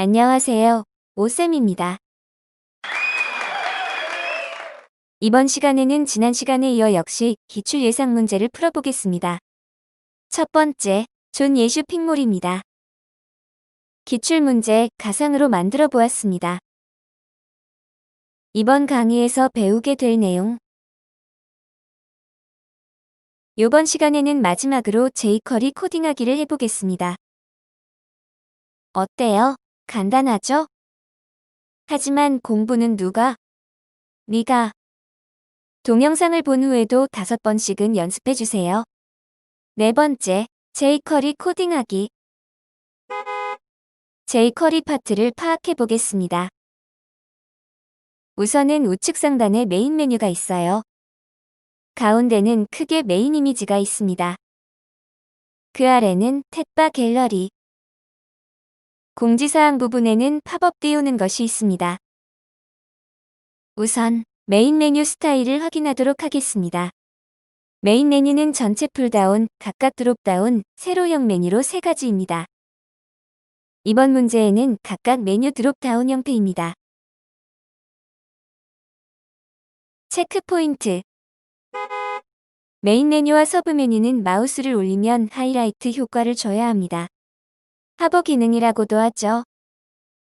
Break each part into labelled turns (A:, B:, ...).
A: 안녕하세요. 오쌤입니다. 이번 시간에는 지난 시간에 이어 역시 기출 예상 문제를 풀어보겠습니다. 첫 번째, 존 예슈 픽몰입니다. 기출 문제 가상으로 만들어 보았습니다. 이번 강의에서 배우게 될 내용 이번 시간에는 마지막으로 제이컬이 코딩하기를 해보겠습니다. 어때요? 간단하죠? 하지만 공부는 누가? 네가. 동영상을 본 후에도 다섯 번씩은 연습해 주세요. 네 번째, 제이커리 코딩하기. 제이커리 파트를 파악해 보겠습니다. 우선은 우측 상단에 메인 메뉴가 있어요. 가운데는 크게 메인 이미지가 있습니다. 그 아래는 탭바 갤러리, 공지사항 부분에는 팝업 띄우는 것이 있습니다. 우선 메인 메뉴 스타일을 확인하도록 하겠습니다. 메인 메뉴는 전체 풀다운, 각각 드롭다운, 세로형 메뉴로 세 가지입니다. 이번 문제에는 각각 메뉴 드롭다운 형태입니다. 체크 포인트 메인 메뉴와 서브 메뉴는 마우스를 올리면 하이라이트 효과를 줘야 합니다. 하버 기능이라고도 하죠.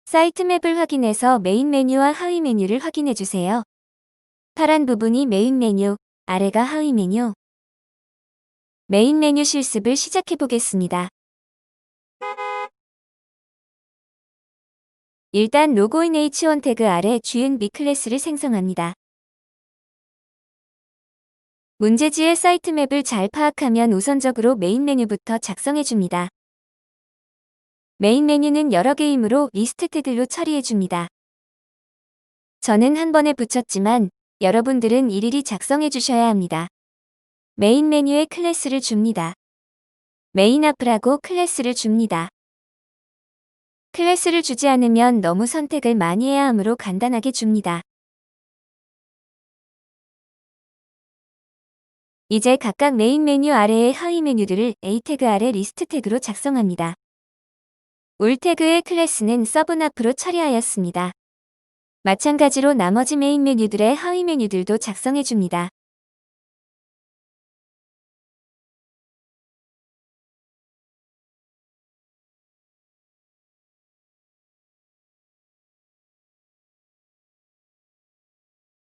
A: 사이트 맵을 확인해서 메인 메뉴와 하위 메뉴를 확인해 주세요. 파란 부분이 메인 메뉴, 아래가 하위 메뉴. 메인 메뉴 실습을 시작해 보겠습니다. 일단 로고인 H1 태그 아래 GNB 클래스를 생성합니다. 문제지의 사이트 맵을 잘 파악하면 우선적으로 메인 메뉴부터 작성해 줍니다. 메인 메뉴는 여러 개이므로 리스트 태글로 처리해 줍니다. 저는 한 번에 붙였지만 여러분들은 일일이 작성해 주셔야 합니다. 메인 메뉴에 클래스를 줍니다. 메인 앞이라고 클래스를 줍니다. 클래스를 주지 않으면 너무 선택을 많이 해야 하므로 간단하게 줍니다. 이제 각각 메인 메뉴 아래의 하위 메뉴들을 A 태그 아래 리스트 태그로 작성합니다. 울 태그의 클래스는 서브나프로 처리하였습니다. 마찬가지로 나머지 메인 메뉴들의 하위 메뉴들도 작성해줍니다.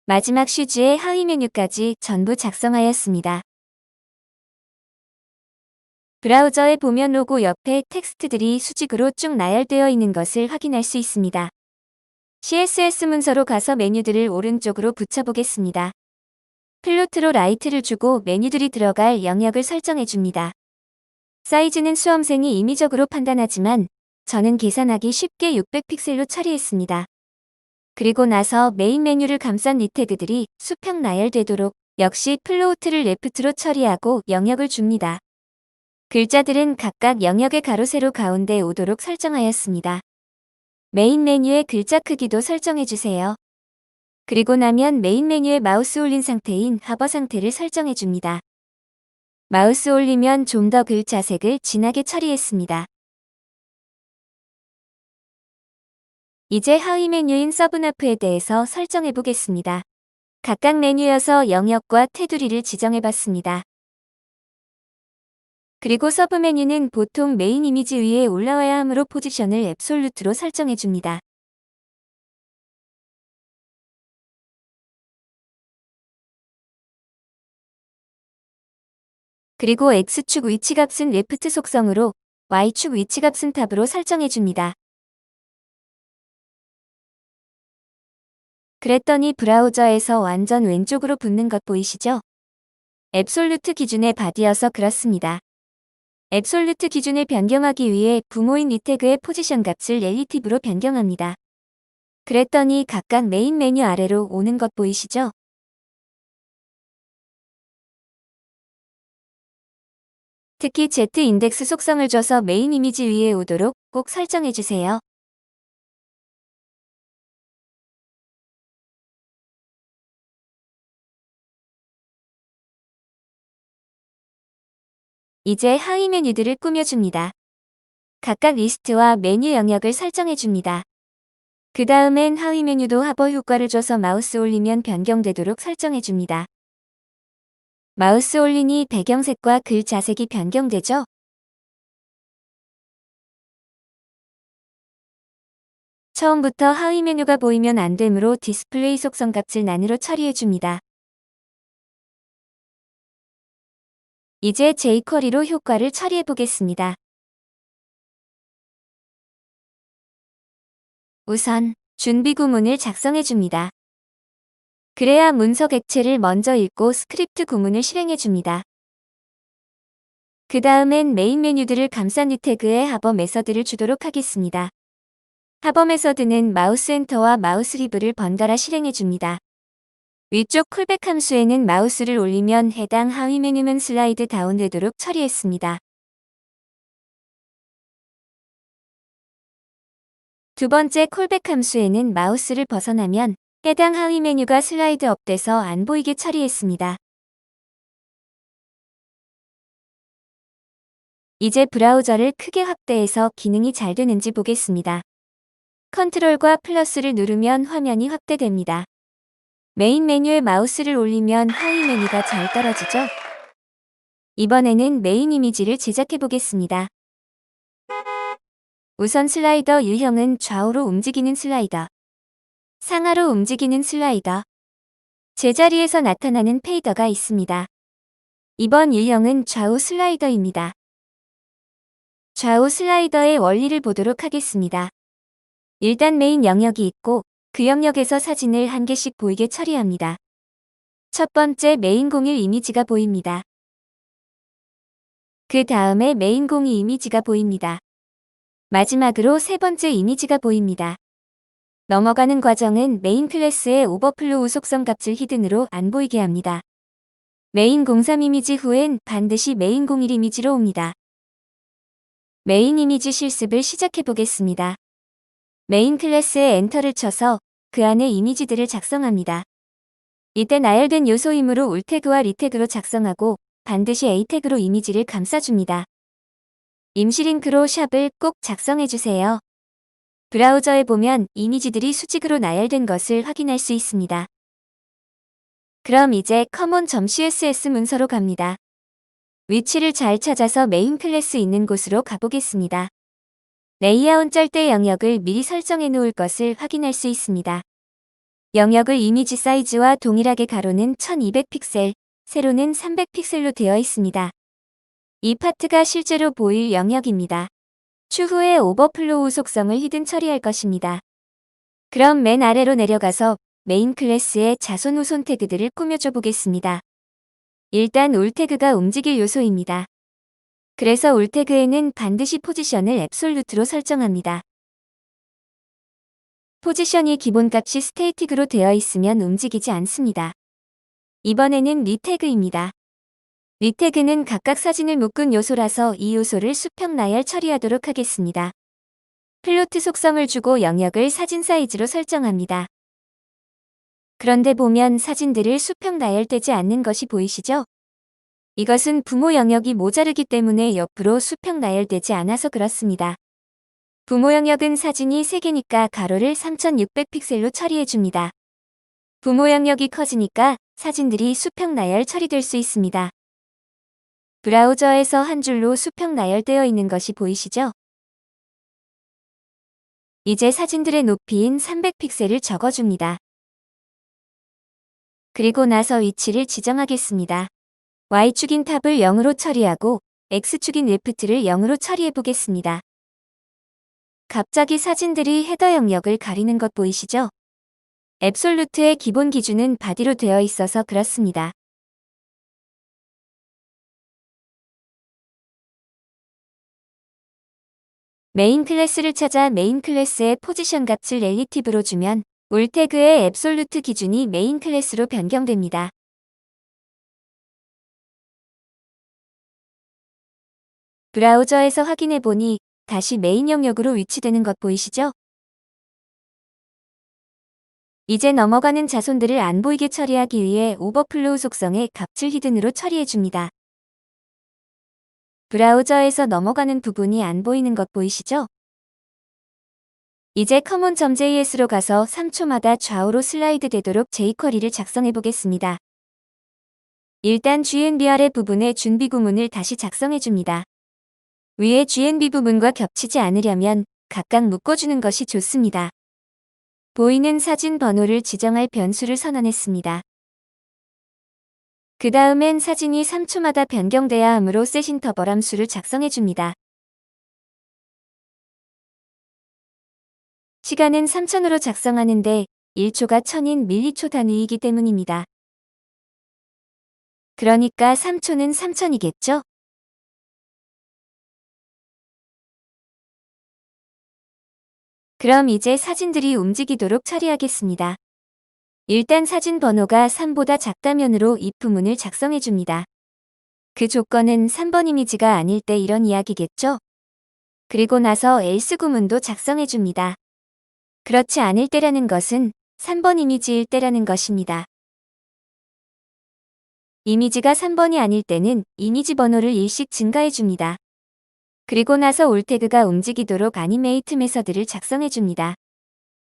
A: 마지막 슈즈의 하위 메뉴까지 전부 작성하였습니다. 브라우저에 보면 로고 옆에 텍스트들이 수직으로 쭉 나열되어 있는 것을 확인할 수 있습니다. CSS 문서로 가서 메뉴들을 오른쪽으로 붙여보겠습니다. 플로트로 라이트를 주고 메뉴들이 들어갈 영역을 설정해 줍니다. 사이즈는 수험생이 임의적으로 판단하지만 저는 계산하기 쉽게 600픽셀로 처리했습니다. 그리고 나서 메인 메뉴를 감싼 이 태그들이 수평 나열되도록 역시 플로우트를 레프트로 처리하고 영역을 줍니다. 글자들은 각각 영역의 가로 세로 가운데 오도록 설정하였습니다. 메인 메뉴의 글자 크기도 설정해 주세요. 그리고 나면 메인 메뉴에 마우스 올린 상태인 하버 상태를 설정해 줍니다. 마우스 올리면 좀 더 글자 색을 진하게 처리했습니다. 이제 하위 메뉴인 서브나프에 대해서 설정해 보겠습니다. 각각 메뉴여서 영역과 테두리를 지정해 봤습니다. 그리고 서브 메뉴는 보통 메인 이미지 위에 올라와야 하므로 포지션을 앱솔루트로 설정해 줍니다. 그리고 X축 위치값은 레프트 속성으로 Y축 위치값은 탑으로 설정해 줍니다. 그랬더니 브라우저에서 완전 왼쪽으로 붙는 것 보이시죠? 앱솔루트 기준의 바디여서 그렇습니다. 앱솔루트 기준을 변경하기 위해 부모인 리태그의 포지션 값을 렐리티브로 변경합니다. 그랬더니 각각 메인 메뉴 아래로 오는 것 보이시죠? 특히 Z 인덱스 속성을 줘서 메인 이미지 위에 오도록 꼭 설정해 주세요. 이제 하위 메뉴들을 꾸며줍니다. 각각 리스트와 메뉴 영역을 설정해줍니다. 그 다음엔 하위 메뉴도 하버 효과를 줘서 마우스 올리면 변경되도록 설정해줍니다. 마우스 올리니 배경색과 글 자색이 변경되죠? 처음부터 하위 메뉴가 보이면 안 되므로 디스플레이 속성 값을 난으로 처리해줍니다. 이제 jQuery로 효과를 처리해 보겠습니다. 우선 준비 구문을 작성해 줍니다. 그래야 문서 객체를 먼저 읽고 스크립트 구문을 실행해 줍니다. 그 다음엔 메인 메뉴들을 감싼 뉴태그에 하버 메서드를 주도록 하겠습니다. 하버 메서드는 마우스 엔터와 마우스 리브를 번갈아 실행해 줍니다. 위쪽 콜백 함수에는 마우스를 올리면 해당 하위 메뉴만 슬라이드 다운되도록 처리했습니다. 두 번째 콜백 함수에는 마우스를 벗어나면 해당 하위 메뉴가 슬라이드 업돼서 안 보이게 처리했습니다. 이제 브라우저를 크게 확대해서 기능이 잘 되는지 보겠습니다. 컨트롤과 플러스를 누르면 화면이 확대됩니다. 메인 메뉴에 마우스를 올리면 하위 메뉴가 잘 떨어지죠? 이번에는 메인 이미지를 제작해 보겠습니다. 우선 슬라이더 유형은 좌우로 움직이는 슬라이더, 상하로 움직이는 슬라이더, 제자리에서 나타나는 페이더가 있습니다. 이번 유형은 좌우 슬라이더입니다. 좌우 슬라이더의 원리를 보도록 하겠습니다. 일단 메인 영역이 있고 그 영역에서 사진을 한 개씩 보이게 처리합니다. 첫 번째 메인 01 이미지가 보입니다. 그 다음에 메인 02 이미지가 보입니다. 마지막으로 세 번째 이미지가 보입니다. 넘어가는 과정은 메인 클래스의 오버플로우 속성 값을 히든으로 안 보이게 합니다. 메인 03 이미지 후엔 반드시 메인 01 이미지로 옵니다. 메인 이미지 실습을 시작해 보겠습니다. 메인 클래스에 엔터를 쳐서 그 안에 이미지들을 작성합니다. 이때 나열된 요소이므로 울 태그와 리 태그로 작성하고 반드시 A 태그로 이미지를 감싸줍니다. 임시 링크로 샵을 꼭 작성해주세요. 브라우저에 보면 이미지들이 수직으로 나열된 것을 확인할 수 있습니다. 그럼 이제 common.css 문서로 갑니다. 위치를 잘 찾아서 메인 클래스 있는 곳으로 가보겠습니다. 레이아웃 절대 영역을 미리 설정해 놓을 것을 확인할 수 있습니다. 영역을 이미지 사이즈와 동일하게 가로는 1200픽셀, 세로는 300픽셀로 되어 있습니다. 이 파트가 실제로 보일 영역입니다. 추후에 오버플로우 속성을 히든 처리할 것입니다. 그럼 맨 아래로 내려가서 메인 클래스의 자손 후손 태그들을 꾸며줘 보겠습니다. 일단 울 태그가 움직일 요소입니다. 그래서 울 태그에는 반드시 포지션을 앱솔루트로 설정합니다. 포지션이 기본값이 스테이틱으로 되어 있으면 움직이지 않습니다. 이번에는 리 태그입니다. 리태그는 각각 사진을 묶은 요소라서 이 요소를 수평 나열 처리하도록 하겠습니다. 플로트 속성을 주고 영역을 사진 사이즈로 설정합니다. 그런데 보면 사진들을 수평 나열되지 않는 것이 보이시죠? 이것은 부모 영역이 모자르기 때문에 옆으로 수평 나열되지 않아서 그렇습니다. 부모 영역은 사진이 3개니까 가로를 3600픽셀로 처리해줍니다. 부모 영역이 커지니까 사진들이 수평 나열 처리될 수 있습니다. 브라우저에서 한 줄로 수평 나열되어 있는 것이 보이시죠? 이제 사진들의 높이인 300픽셀을 적어줍니다. 그리고 나서 위치를 지정하겠습니다. Y축인 탑을 0으로 처리하고 X축인 레프트를 0으로 처리해 보겠습니다. 갑자기 사진들이 헤더 영역을 가리는 것 보이시죠? 앱솔루트의 기본 기준은 바디로 되어 있어서 그렇습니다. 메인 클래스를 찾아 메인 클래스의 포지션 값을 렐리티브로 주면 울 태그의 앱솔루트 기준이 메인 클래스로 변경됩니다. 브라우저에서 확인해 보니 다시 메인 영역으로 위치되는 것 보이시죠? 이제 넘어가는 자손들을 안 보이게 처리하기 위해 오버플로우 속성의 값을 히든으로 처리해 줍니다. 브라우저에서 넘어가는 부분이 안 보이는 것 보이시죠? 이제 common.js로 가서 3초마다 좌우로 슬라이드 되도록 jQuery를 작성해 보겠습니다. 일단 GNBR의 부분에 준비 구문을 다시 작성해 줍니다. 위에 GNB 부분과 겹치지 않으려면 각각 묶어주는 것이 좋습니다. 보이는 사진 번호를 지정할 변수를 선언했습니다. 그 다음엔 사진이 3초마다 변경돼야 하므로 셋인터벌 함수를 작성해 줍니다. 시간은 3000으로 작성하는데 1초가 1000인 밀리초 단위이기 때문입니다. 그러니까 3초는 3000이겠죠? 그럼 이제 사진들이 움직이도록 처리하겠습니다. 일단 사진 번호가 3보다 작다면으로 if문을 작성해 줍니다. 그 조건은 3번 이미지가 아닐 때 이런 이야기겠죠? 그리고 나서 else 구문도 작성해 줍니다. 그렇지 않을 때라는 것은 3번 이미지일 때라는 것입니다. 이미지가 3번이 아닐 때는 이미지 번호를 일씩 증가해 줍니다. 그리고 나서 올태그가 움직이도록 아니메이트 메서드를 작성해 줍니다.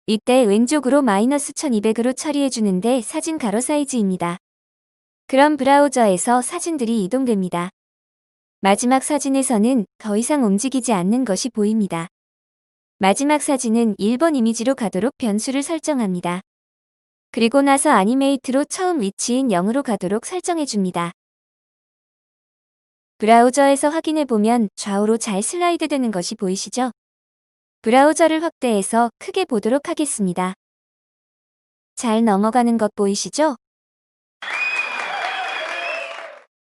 A: 이때 왼쪽으로 마이너스 1200으로 처리해 주는데 사진 가로 사이즈입니다. 그럼 브라우저에서 사진들이 이동됩니다. 마지막 사진에서는 더 이상 움직이지 않는 것이 보입니다. 마지막 사진은 1번 이미지로 가도록 변수를 설정합니다. 그리고 나서 아니메이트로 처음 위치인 0으로 가도록 설정해 줍니다. 브라우저에서 확인해 보면 좌우로 잘 슬라이드 되는 것이 보이시죠? 브라우저를 확대해서 크게 보도록 하겠습니다. 잘 넘어가는 것 보이시죠?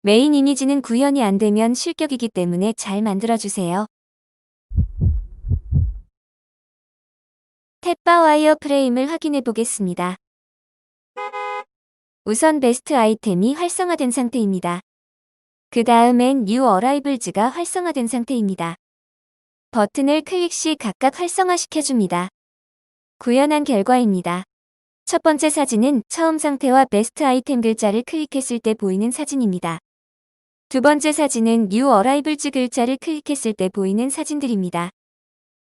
A: 메인 이미지는 구현이 안 되면 실격이기 때문에 잘 만들어주세요. 탭바 와이어 프레임을 확인해 보겠습니다. 우선 베스트 아이템이 활성화된 상태입니다. 그 다음엔 New Arrivals가 활성화된 상태입니다. 버튼을 클릭 시 각각 활성화시켜줍니다. 구현한 결과입니다. 첫 번째 사진은 처음 상태와 베스트 아이템 글자를 클릭했을 때 보이는 사진입니다. 두 번째 사진은 New Arrivals 글자를 클릭했을 때 보이는 사진들입니다.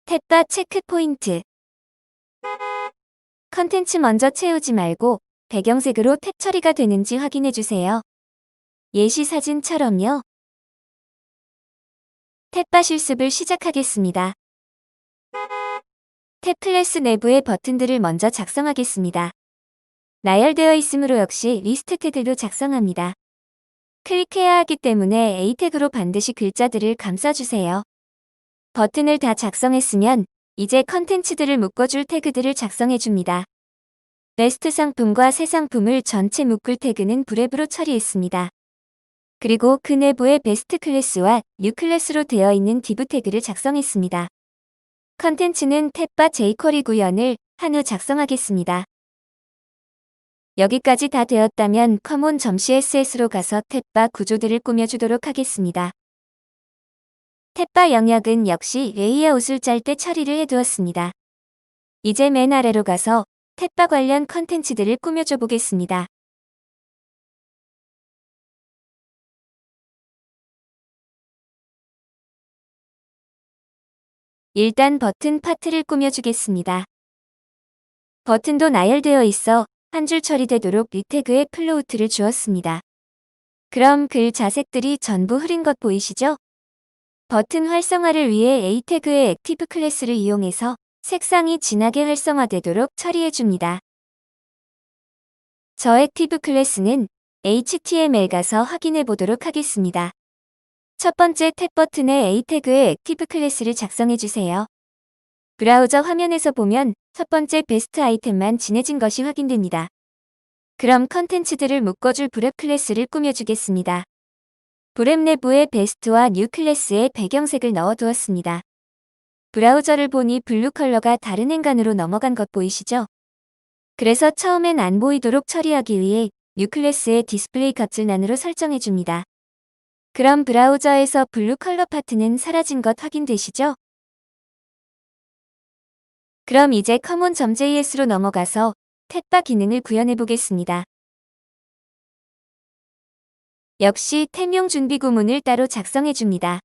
A: 탭바 체크 포인트 컨텐츠 먼저 채우지 말고 배경색으로 탭 처리가 되는지 확인해주세요. 예시 사진처럼요. 탭바 실습을 시작하겠습니다. 탭 클래스 내부의 버튼들을 먼저 작성하겠습니다. 나열되어 있으므로 역시 리스트 태그도 작성합니다. 클릭해야 하기 때문에 A 태그로 반드시 글자들을 감싸주세요. 버튼을 다 작성했으면 이제 컨텐츠들을 묶어줄 태그들을 작성해줍니다. 베스트 상품과 새 상품을 전체 묶을 태그는 브랩으로 처리했습니다. 그리고 그 내부에 베스트 클래스와 뉴 클래스로 되어 있는 div 태그를 작성했습니다. 컨텐츠는 탭바 jQuery 구현을 한 후 작성하겠습니다. 여기까지 다 되었다면 common.css로 가서 탭바 구조들을 꾸며주도록 하겠습니다. 탭바 영역은 역시 레이아웃을 짤 때 처리를 해두었습니다. 이제 맨 아래로 가서 탭바 관련 컨텐츠들을 꾸며줘 보겠습니다. 일단 버튼 파트를 꾸며주겠습니다. 버튼도 나열되어 있어 한 줄 처리되도록 리태그에 플로우트를 주었습니다. 그럼 글 자색들이 전부 흐린 것 보이시죠? 버튼 활성화를 위해 A 태그의 액티브 클래스를 이용해서 색상이 진하게 활성화되도록 처리해줍니다. 저 액티브 클래스는 HTML 가서 확인해 보도록 하겠습니다. 첫 번째 탭 버튼에 A 태그의 액티브 클래스를 작성해 주세요. 브라우저 화면에서 보면 첫 번째 베스트 아이템만 진해진 것이 확인됩니다. 그럼 컨텐츠들을 묶어줄 브랩 클래스를 꾸며주겠습니다. 브랩 내부에 베스트와 뉴 클래스의 배경색을 넣어두었습니다. 브라우저를 보니 블루 컬러가 다른 행간으로 넘어간 것 보이시죠? 그래서 처음엔 안 보이도록 처리하기 위해 뉴 클래스의 디스플레이 값을 난으로 설정해줍니다. 그럼 브라우저에서 블루 컬러 파트는 사라진 것 확인되시죠? 그럼 이제 common.js로 넘어가서 탭바 기능을 구현해 보겠습니다. 역시 템용 준비 구문을 따로 작성해 줍니다.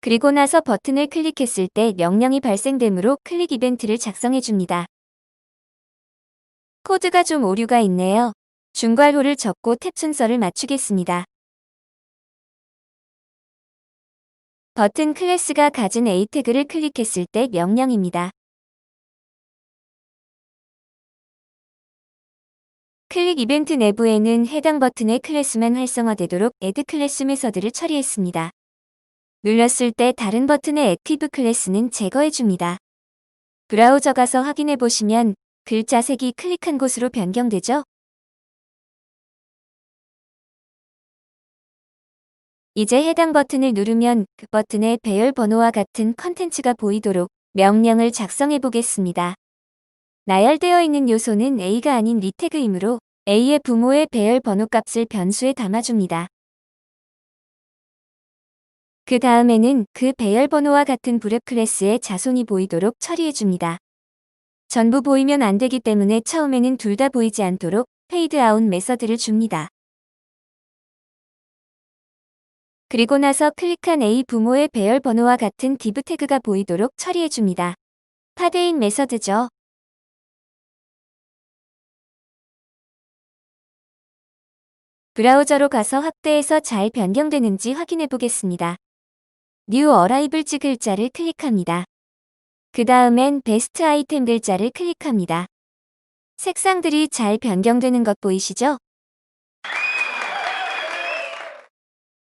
A: 그리고 나서 버튼을 클릭했을 때 명령이 발생되므로 클릭 이벤트를 작성해 줍니다. 코드가 좀 오류가 있네요. 중괄호를 적고 탭 순서를 맞추겠습니다. 버튼 클래스가 가진 A 태그를 클릭했을 때 명령입니다. 클릭 이벤트 내부에는 해당 버튼의 클래스만 활성화되도록 add 클래스 메서드를 처리했습니다. 눌렀을 때 다른 버튼의 액티브 클래스는 제거해줍니다. 브라우저 가서 확인해 보시면 글자 색이 클릭한 곳으로 변경되죠? 이제 해당 버튼을 누르면 그 버튼의 배열 번호와 같은 컨텐츠가 보이도록 명령을 작성해 보겠습니다. 나열되어 있는 요소는 A가 아닌 리태그이므로 A의 부모의 배열 번호 값을 변수에 담아줍니다. 그 다음에는 그 배열 번호와 같은 브랩 클래스의 자손이 보이도록 처리해줍니다. 전부 보이면 안 되기 때문에 처음에는 둘 다 보이지 않도록 페이드 아웃 메서드를 줍니다. 그리고 나서 클릭한 A 부모의 배열 번호와 같은 div 태그가 보이도록 처리해줍니다. 파데인 메서드죠. 브라우저로 가서 확대해서 잘 변경되는지 확인해 보겠습니다. New Arrival 지 글자를 클릭합니다. 그 다음엔 베스트 아이템 글자를 클릭합니다. 색상들이 잘 변경되는 것 보이시죠?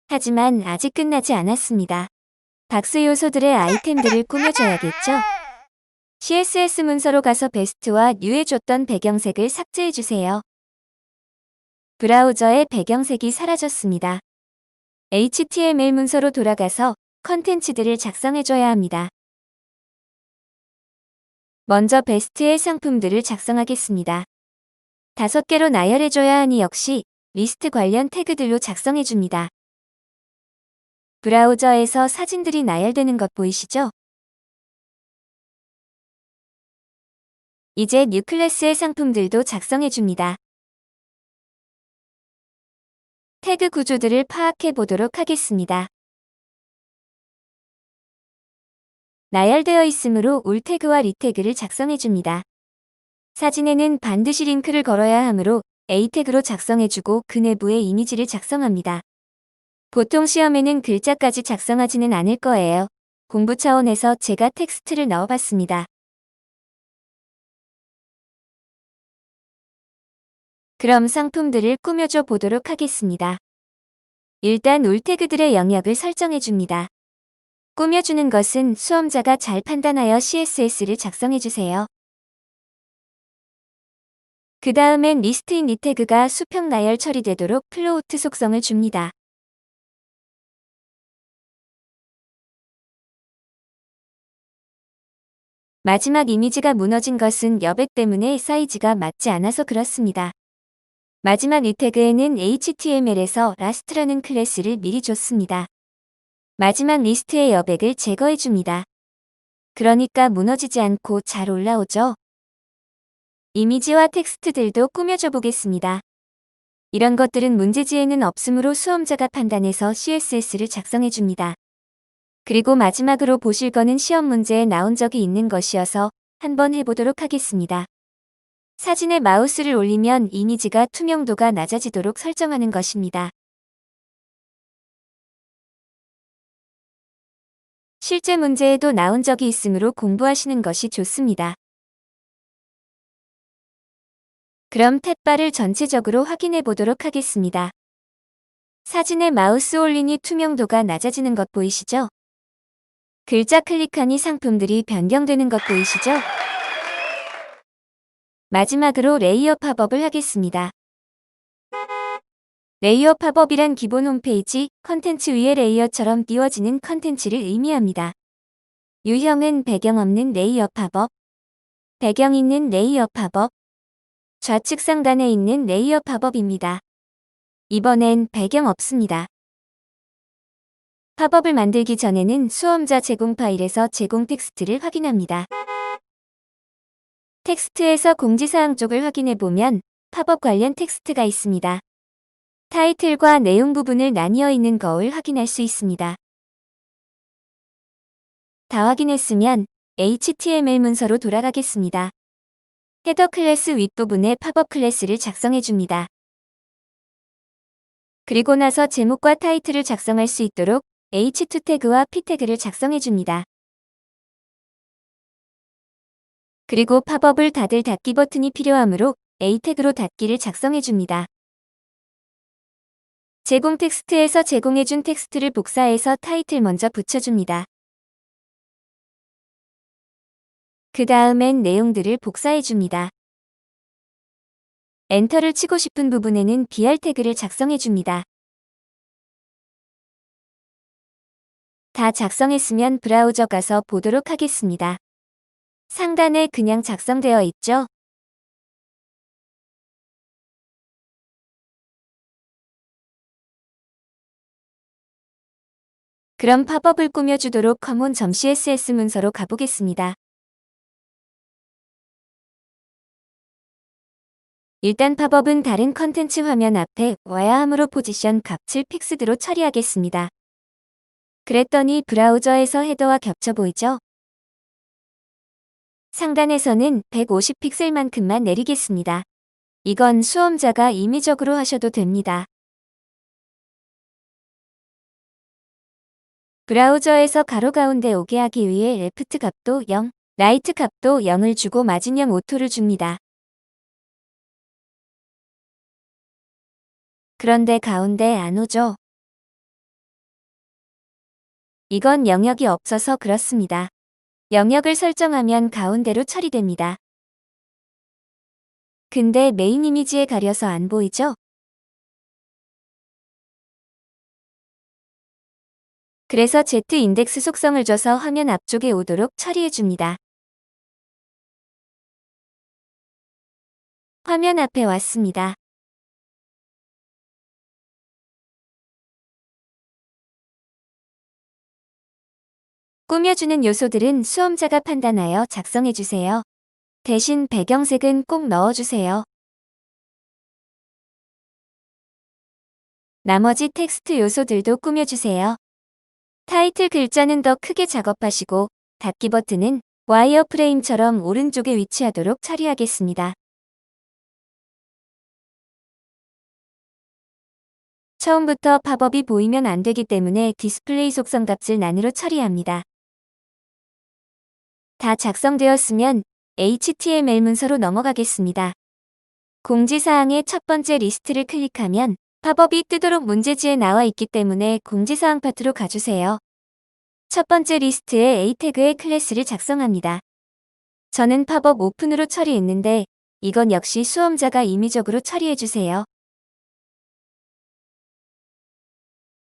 A: 하지만 아직 끝나지 않았습니다. 박스 요소들의 아이템들을 꾸며줘야겠죠? CSS 문서로 가서 베스트와 뉴해줬던 배경색을 삭제해주세요. 브라우저의 배경색이 사라졌습니다. HTML 문서로 돌아가서 컨텐츠들을 작성해줘야 합니다. 먼저 베스트의 상품들을 작성하겠습니다. 다섯 개로 나열해줘야 하니 역시 리스트 관련 태그들로 작성해줍니다. 브라우저에서 사진들이 나열되는 것 보이시죠? 이제 뉴 클래스의 상품들도 작성해줍니다. 태그 구조들을 파악해 보도록 하겠습니다. 나열되어 있으므로 울 태그와 리 태그를 작성해줍니다. 사진에는 반드시 링크를 걸어야 하므로 A 태그로 작성해주고 그 내부에 이미지를 작성합니다. 보통 시험에는 글자까지 작성하지는 않을 거예요. 공부 차원에서 제가 텍스트를 넣어봤습니다. 그럼 상품들을 꾸며줘 보도록 하겠습니다. 일단 울 태그들의 영역을 설정해줍니다. 꾸며주는 것은 수험자가 잘 판단하여 CSS를 작성해주세요. 그 다음엔 리스트인 리태그가 수평 나열 처리되도록 플로우트 속성을 줍니다. 마지막 이미지가 무너진 것은 여백 때문에 사이즈가 맞지 않아서 그렇습니다. 마지막 리태그에는 HTML에서 라스트라는 클래스를 미리 줬습니다. 마지막 리스트의 여백을 제거해 줍니다. 그러니까 무너지지 않고 잘 올라오죠? 이미지와 텍스트들도 꾸며줘 보겠습니다. 이런 것들은 문제지에는 없으므로 수험자가 판단해서 CSS를 작성해 줍니다. 그리고 마지막으로 보실 거는 시험 문제에 나온 적이 있는 것이어서 한번 해보도록 하겠습니다. 사진에 마우스를 올리면 이미지가 투명도가 낮아지도록 설정하는 것입니다. 실제 문제에도 나온 적이 있으므로 공부하시는 것이 좋습니다. 그럼 탭바를 전체적으로 확인해 보도록 하겠습니다. 사진에 마우스 올리니 투명도가 낮아지는 것 보이시죠? 글자 클릭하니 상품들이 변경되는 것 보이시죠? 마지막으로 레이어 팝업을 하겠습니다. 레이어 팝업이란 기본 홈페이지 컨텐츠 위에 레이어처럼 띄워지는 컨텐츠를 의미합니다. 유형은 배경 없는 레이어 팝업, 배경 있는 레이어 팝업, 좌측 상단에 있는 레이어 팝업입니다. 이번엔 배경 없습니다. 팝업을 만들기 전에는 수험자 제공 파일에서 제공 텍스트를 확인합니다. 텍스트에서 공지사항 쪽을 확인해 보면 팝업 관련 텍스트가 있습니다. 타이틀과 내용 부분을 나뉘어 있는 거울 확인할 수 있습니다. 다 확인했으면 HTML 문서로 돌아가겠습니다. 헤더 클래스 윗부분에 팝업 클래스를 작성해 줍니다. 그리고 나서 제목과 타이틀을 작성할 수 있도록 H2 태그와 P 태그를 작성해 줍니다. 그리고 팝업을 닫을 닫기 버튼이 필요하므로 A 태그로 닫기를 작성해 줍니다. 제공 텍스트에서 제공해준 텍스트를 복사해서 타이틀 먼저 붙여줍니다. 그 다음엔 내용들을 복사해 줍니다. 엔터를 치고 싶은 부분에는 BR 태그를 작성해 줍니다. 다 작성했으면 브라우저 가서 보도록 하겠습니다. 상단에 그냥 작성되어 있죠? 그럼 팝업을 꾸며주도록 common.css 문서로 가보겠습니다. 일단 팝업은 다른 컨텐츠 화면 앞에 와야 함으로 포지션 값을 픽스드로 처리하겠습니다. 그랬더니 브라우저에서 헤더와 겹쳐 보이죠? 상단에서는 150픽셀만큼만 내리겠습니다. 이건 수험자가 임의적으로 하셔도 됩니다. 브라우저에서 가로 가운데 오게 하기 위해 레프트 값도 0, 라이트 값도 0을 주고 마진형 오토를 줍니다. 그런데 가운데 안 오죠? 이건 영역이 없어서 그렇습니다. 영역을 설정하면 가운데로 처리됩니다. 근데 메인 이미지에 가려서 안 보이죠? 그래서 Z 인덱스 속성을 줘서 화면 앞쪽에 오도록 처리해 줍니다. 화면 앞에 왔습니다. 꾸며주는 요소들은 수험자가 판단하여 작성해 주세요. 대신 배경색은 꼭 넣어주세요. 나머지 텍스트 요소들도 꾸며주세요. 타이틀 글자는 더 크게 작업하시고 닫기 버튼은 와이어프레임처럼 오른쪽에 위치하도록 처리하겠습니다. 처음부터 팝업이 보이면 안 되기 때문에 디스플레이 속성 값을 난으로 처리합니다. 다 작성되었으면 HTML 문서로 넘어가겠습니다. 공지사항의 첫 번째 리스트를 클릭하면 팝업이 뜨도록 문제지에 나와 있기 때문에 공지사항 파트로 가주세요. 첫 번째 리스트에 A 태그의 클래스를 작성합니다. 저는 팝업 오픈으로 처리했는데 이건 역시 수험자가 임의적으로 처리해주세요.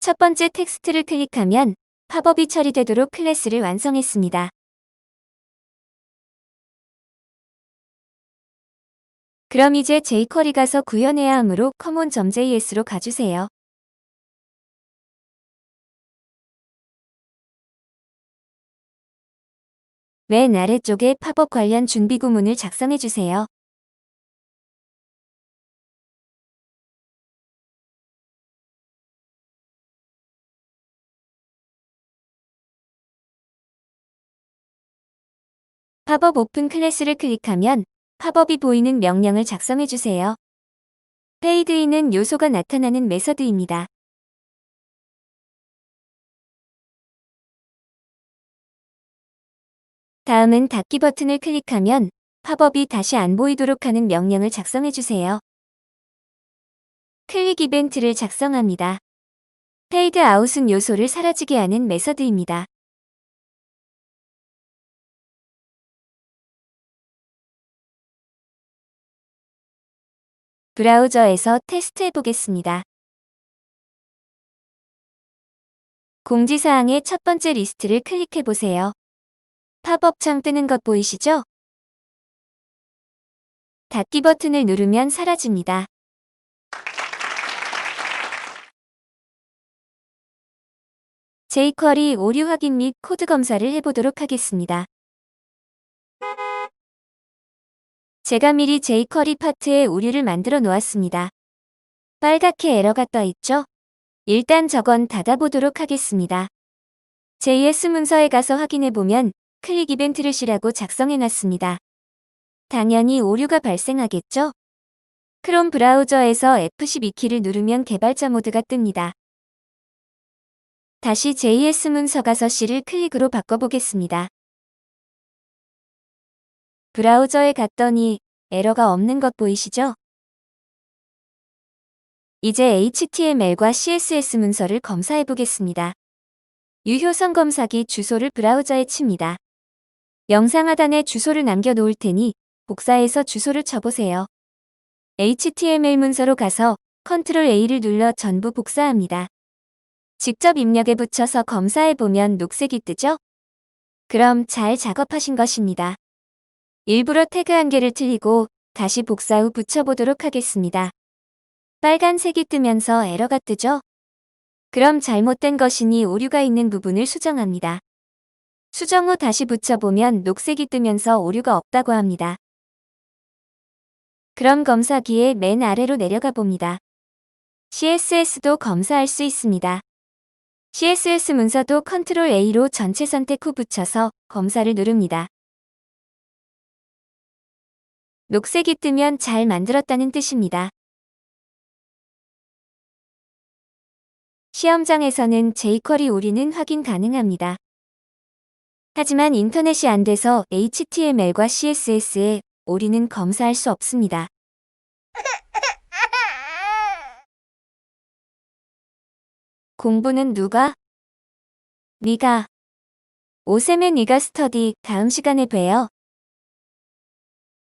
A: 첫 번째 텍스트를 클릭하면 팝업이 처리되도록 클래스를 완성했습니다. 그럼 이제 jQuery 가서 구현해야 하므로 common.js로 가주세요. 맨 아래쪽에 팝업 관련 준비 구문을 작성해 주세요. 팝업 오픈 클래스를 클릭하면 팝업이 보이는 명령을 작성해 주세요. 페이드인은 요소가 나타나는 메서드입니다. 다음은 닫기 버튼을 클릭하면 팝업이 다시 안 보이도록 하는 명령을 작성해 주세요. 클릭 이벤트를 작성합니다. 페이드 아웃은 요소를 사라지게 하는 메서드입니다. 브라우저에서 테스트해 보겠습니다. 공지사항의 첫 번째 리스트를 클릭해 보세요. 팝업 창 뜨는 것 보이시죠? 닫기 버튼을 누르면 사라집니다. jQuery 오류 확인 및 코드 검사를 해보도록 하겠습니다. 제가 미리 jQuery 파트에 오류를 만들어 놓았습니다. 빨갛게 에러가 떠 있죠? 일단 저건 닫아보도록 하겠습니다. JS 문서에 가서 확인해 보면 클릭 이벤트를 시라고 작성해 놨습니다. 당연히 오류가 발생하겠죠? 크롬 브라우저에서 F12키를 누르면 개발자 모드가 뜹니다. 다시 JS 문서 가서 C를 클릭으로 바꿔보겠습니다. 브라우저에 갔더니 에러가 없는 것 보이시죠? 이제 HTML과 CSS 문서를 검사해 보겠습니다. 유효성 검사기 주소를 브라우저에 칩니다. 영상 하단에 주소를 남겨 놓을 테니 복사해서 주소를 쳐보세요. HTML 문서로 가서 Ctrl A를 눌러 전부 복사합니다. 직접 입력에 붙여서 검사해 보면 녹색이 뜨죠? 그럼 잘 작업하신 것입니다. 일부러 태그 한 개를 틀리고 다시 복사 후 붙여보도록 하겠습니다. 빨간색이 뜨면서 에러가 뜨죠? 그럼 잘못된 것이니 오류가 있는 부분을 수정합니다. 수정 후 다시 붙여보면 녹색이 뜨면서 오류가 없다고 합니다. 그럼 검사기의 맨 아래로 내려가 봅니다. CSS도 검사할 수 있습니다. CSS 문서도 Ctrl A로 전체 선택 후 붙여서 검사를 누릅니다. 녹색이 뜨면 잘 만들었다는 뜻입니다. 시험장에서는 jQuery 오류는 확인 가능합니다. 하지만 인터넷이 안 돼서 HTML과 CSS에 오류는 검사할 수 없습니다. 공부는 누가? 네가. 오셈의 네가 스터디 다음 시간에 봬요.